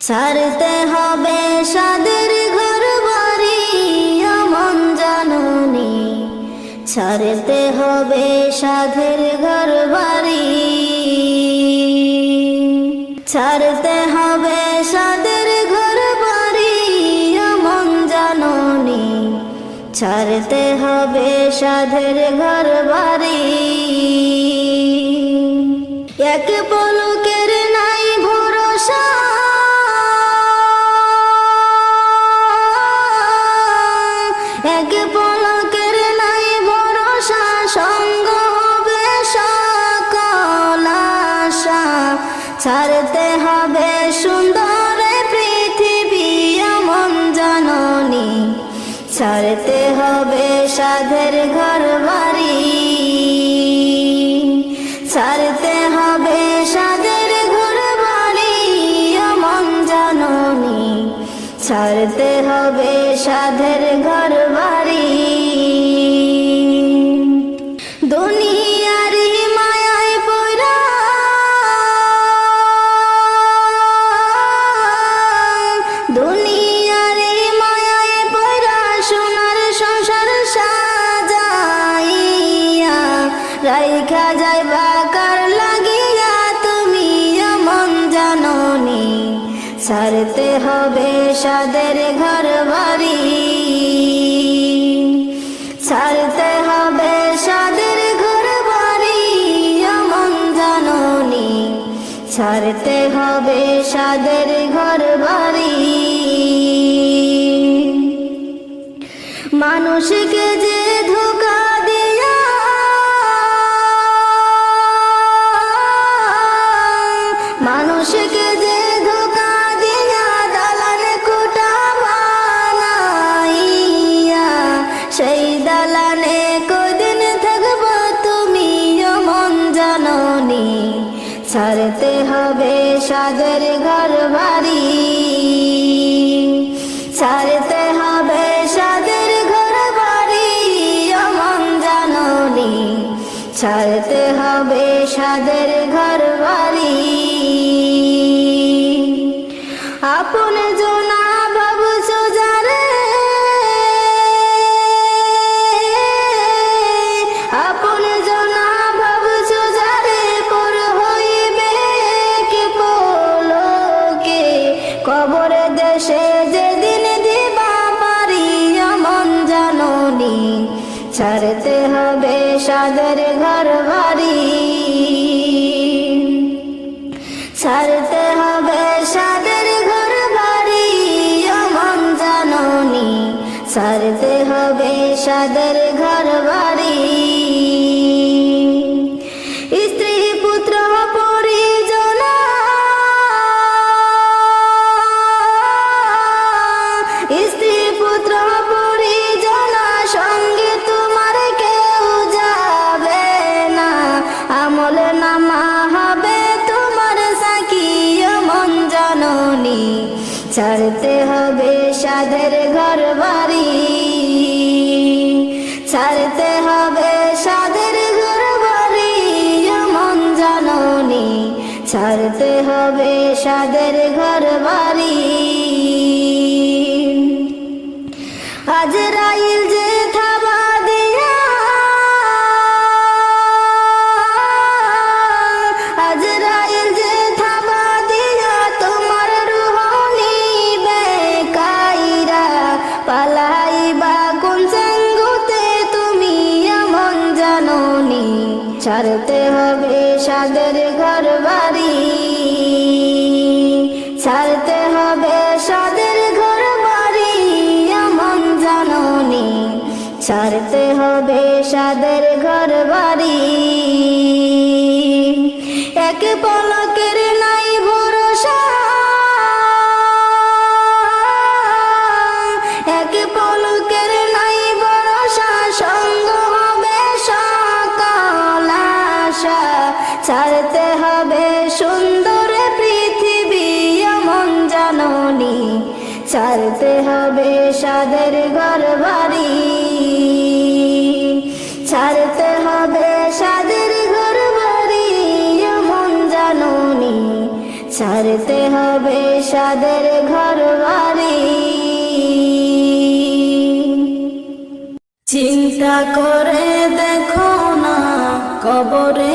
ছাড়তে হবে সাদের ঘর বাড়ি আমন জাননি। ছাড়তে হবে সাধের ঘর বাড়ি। ছাড়তে হবে সাদের ঘর বাড়ি আমন জাননি। ছাড়তে হবে সাধের ঘর বাড়ি। এক পলকের সাধের ঘর বাড়ি। ছাড়তে হবে সাদের ঘর বাড়ি মন জাননি। ছাড়তে হবে সাধের ঘর বাড়ি। সাদের ঘর বাড়ি। মানুষকে ছাড়তে হবে সাগর ঘর বাড়ি। ছাড়তে হবে সাগর ঘর বাড়ি, অমন জাননি। ছাড়তে হবে সাগর ঘর বাড়ি। আপন জনা ছাড়তে হবে সাদের ঘর বাড়ি ছাড়তে হবে সাধের ঘর বাড়ি। ছাড়তে হবে সাধের ঘর বাড়ি মন জাননি। ছাড়তে হবে সাধের ঘর বাড়ি। আজরাইল যে ছাড়তে হবে সাদের ঘর বাড়ি ছাড়তে হবে সাদের ঘর বাড়ি এমন জাননি। ছাড়তে হবে সাদের ঘর বাড়ি এক পলকের হবে সুন্দর পৃথিবী এমন জাননি। ছাড়তে হবে সাদের ঘর বাড়ি। ছাড়তে হবে সাদের ঘর বাড়ি এমন জাননি। ছাড়তে হবে সাদের ঘর বাড়ি। চিন্তা করে দেখো না কবরে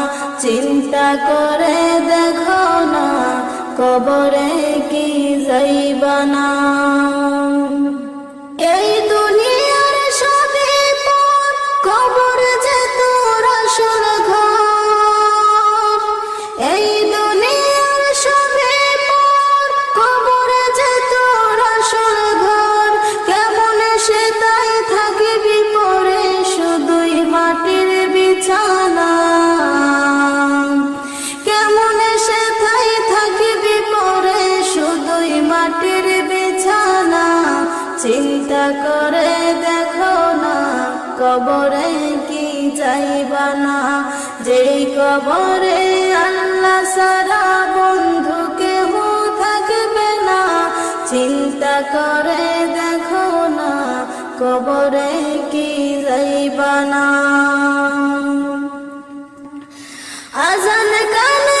চিন্তা করে দেখো না কবরে কি যাইবা না। এই করে দেখো না, কবরে কি চাইবা না? যেই কবরে আল্লাহ সারা বন্ধু কেহ থাকবে না, চিন্তা করে দেখো না, কবরে কি যাইবা না? আজান কানে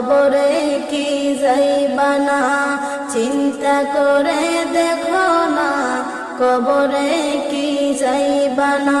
কবরে কি যাইবা না চিন্তা করে দেখো না কবরে কি যাইবা না